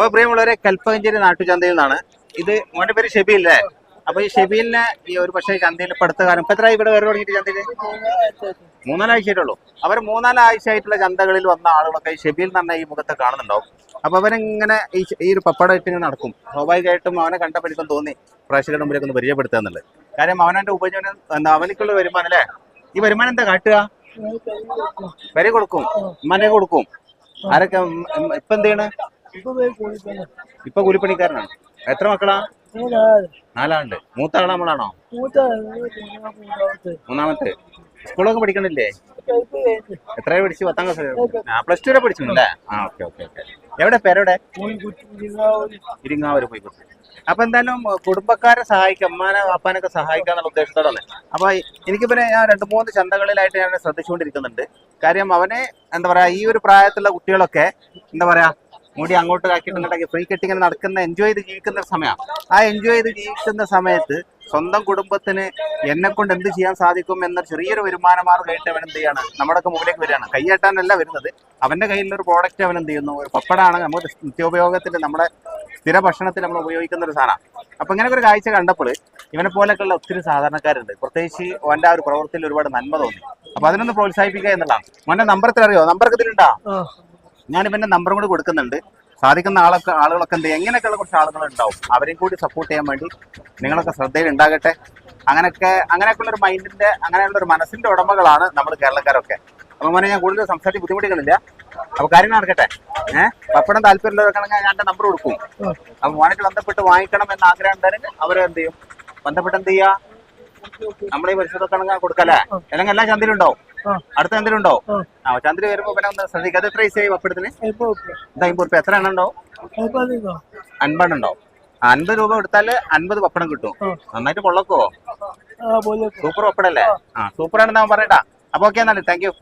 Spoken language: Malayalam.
അപ്പൊ പ്രിയമുള്ളവരെ കൽപ്പകഞ്ചേരി നാട്ടുചന്തയിൽ നിന്നാണ് ഇത് മോന്റെ പേര് ഷെബി അല്ലേ? അപ്പൊ ഈ ഷെബീലിനെ ഈ ഒരു പക്ഷേ ചന്തയിൽ അടുത്ത കാലം ഇപ്പൊ എത്ര ഇവിടെ വേറെ തുടങ്ങിയിട്ട് ചന്തയിൽ മൂന്നാലാഴ്ചയായിട്ടുള്ളൂ. അവർ മൂന്നാലാഴ്ച ആയിട്ടുള്ള ചന്തകളിൽ വന്ന ആളുകളൊക്കെ ഈ ഷെബീൽ എന്ന് പറഞ്ഞ ഈ മുഖത്തെ കാണുന്നുണ്ടാവും. അപ്പൊ അവരിങ്ങനെ ഈ ഈ ഒരു പപ്പട ഇങ്ങനെ നടക്കും. സ്വാഭാവികമായിട്ടും അവനെ കണ്ടപ്പോഴേക്കും തോന്നി പ്രേക്ഷകരുടെ മുമ്പിലേക്ക് ഒന്ന് പരിചയപ്പെടുത്തുക എന്നുള്ളത്. കാര്യം അവനെ ഉപജീവനം എന്താ അവനിക്കുള്ള വരുമാനം അല്ലേ? ഈ വരുമാനം എന്താ കാട്ടുക? വരെ കൊടുക്കും. മനെ കൊടുക്കും. ആരൊക്കെ ഇപ്പൊ എന്ത് ചെയ്യണ്? ഇപ്പൊ കൂലിപ്പണിക്കാരനാണ് എത്ര മക്കളാ? നാലാളുണ്ട്. മൂത്ത ആളാ നമ്മളാണോ മൂന്നാമത്തെ. സ്കൂളൊക്കെ പഠിക്കണില്ലേ? എത്ര പഠിച്ചു? പത്താം ക്ലാസ് ആ പ്ലസ് ടു വരെ പഠിച്ചിട്ടുണ്ടല്ലേ? ആ ഓക്കെ ഓക്കെ ഓക്കെ. എവിടെ? പേരെവിടെ ഇരിങ്ങാവൂര് പോയി അപ്പൊ എന്തായാലും കുടുംബക്കാരെ സഹായിക്കും അമ്മാനെ അപ്പാനൊക്കെ സഹായിക്കുക എന്നുള്ള ഉദ്ദേശത്തോടെ അപ്പൊ എനിക്ക് പിന്നെ ഞാൻ രണ്ട് മൂന്ന് ചന്തകളിലായിട്ട് ഞാൻ ശ്രദ്ധിച്ചുകൊണ്ടിരിക്കുന്നുണ്ട്. കാര്യം അവനെ എന്താ പറയാ ഈ ഒരു പ്രായത്തിലുള്ള കുട്ടികളൊക്കെ എന്താ പറയാ മുടി അങ്ങോട്ട് ആക്കിയിട്ടുണ്ടെങ്കിൽ ഫ്രീ കെട്ടി നടക്കുന്ന എൻജോയ് ചെയ്ത് ജീവിക്കുന്ന സമയമാണ് ആ എൻജോയ് ചെയ്ത് ജീവിക്കുന്ന സമയത്ത് സ്വന്തം കുടുംബത്തിന് എന്നെ കൊണ്ട് എന്ത് ചെയ്യാൻ സാധിക്കും എന്ന ചെറിയൊരു വരുമാന ആയിട്ട് അവൻ എന്ത് ചെയ്യാണ്? നമ്മുടെയൊക്കെ മുമ്പിലേക്ക് വരികയാണ്. കൈയേട്ടാനല്ല വരുന്നത്. അവന്റെ കയ്യിലൊരു പ്രോഡക്റ്റ് അവൻ എന്ത് ചെയ്യുന്നു? ഒരു പപ്പടാണ്. നമുക്ക് നിത്യോപയോഗത്തിന് നമ്മുടെ സ്ഥിര ഭക്ഷണത്തിൽ നമ്മൾ ഉപയോഗിക്കുന്ന ഒരു സാധനമാണ് അപ്പൊ ഇങ്ങനെ ഒരു കാഴ്ച കണ്ടപ്പോൾ ഇവനെ പോലെയൊക്കെയുള്ള ഒത്തിരി സാധാരണക്കാരുണ്ട്. പ്രത്യേകിച്ച് അവന്റെ ആ ഒരു പ്രവൃത്തിയിൽ ഒരുപാട് നന്മ തോന്നി. അപ്പൊ അതിനൊന്ന് പ്രോത്സാഹിപ്പിക്കുക എന്നുള്ളതാണ്. മോനെ നമ്പർ എത്ര അറിയോ നമ്പർ ഇതിലുണ്ടാ? ഞാൻ ഇവന്റെ നമ്പറും കൂടി കൊടുക്കുന്നുണ്ട്. സാധിക്കുന്ന ആളൊക്കെ ആളുകളൊക്കെ എന്ത്? എങ്ങനെയൊക്കെയുള്ള കുറച്ച് ആളുകൾ ഉണ്ടാവും അവരെയും കൂടി സപ്പോർട്ട് ചെയ്യാൻ വേണ്ടി നിങ്ങളൊക്കെ ശ്രദ്ധയിൽ ഉണ്ടാകട്ടെ. അങ്ങനെയൊക്കെ അങ്ങനെയൊക്കെയുള്ള ഒരു മൈൻഡിന്റെ അങ്ങനെയുള്ള ഒരു മനസ്സിന്റെ ഉടമകളാണ് നമ്മൾ കേരളക്കാരൊക്കെ. അപ്പൊ മോനെ ഞാൻ കൂടുതൽ സംസാരിച്ച് ബുദ്ധിമുട്ടിക്കുന്നില്ല അപ്പൊ കാര്യങ്ങൾ നടക്കട്ടെ. ഏഹ് പപ്പടം താല്പര്യമുള്ളവർക്കാണെങ്കിൽ ഞാൻ നമ്പർ കൊടുക്കും. അപ്പൊ മോനായിട്ട് ബന്ധപ്പെട്ട് വാങ്ങിക്കണം എന്ന ആഗ്രഹം ഉണ്ടെങ്കിൽ അവരെന്ത് ചെയ്യും? ബന്ധപ്പെട്ട് എന്ത് നമ്മളീ പരിസരത്തൊക്കെ ആണെങ്കിൽ കൊടുക്കല്ലേ? അല്ലെങ്കിൽ എല്ലാം ചന്തയിലും ഉണ്ടാവും. അടുത്ത ചന്തയിലും ഉണ്ടാവും. ആ. ചന്ദ്ര വരുമ്പോ പിന്നെ ഒന്ന് ശ്രദ്ധിക്കുക അത് എത്ര പൈസ ആയി പപ്പടത്തിന് അമ്പത് റുപ്യ എത്ര എണ്ണം ഉണ്ടാവും? അൻപതെണ്ണം ഉണ്ടാവും. അൻപത് രൂപ കൊടുത്താൽ അൻപത് പപ്പടം കിട്ടും. നന്നായിട്ട് കൊള്ളക്കോ സൂപ്പർ പപ്പടല്ലേ ആ. സൂപ്പർ ആണെന്ന് അവൻ പറയട്ടാ. അപ്പൊ ഓക്കെ എന്നാലും. Thank you.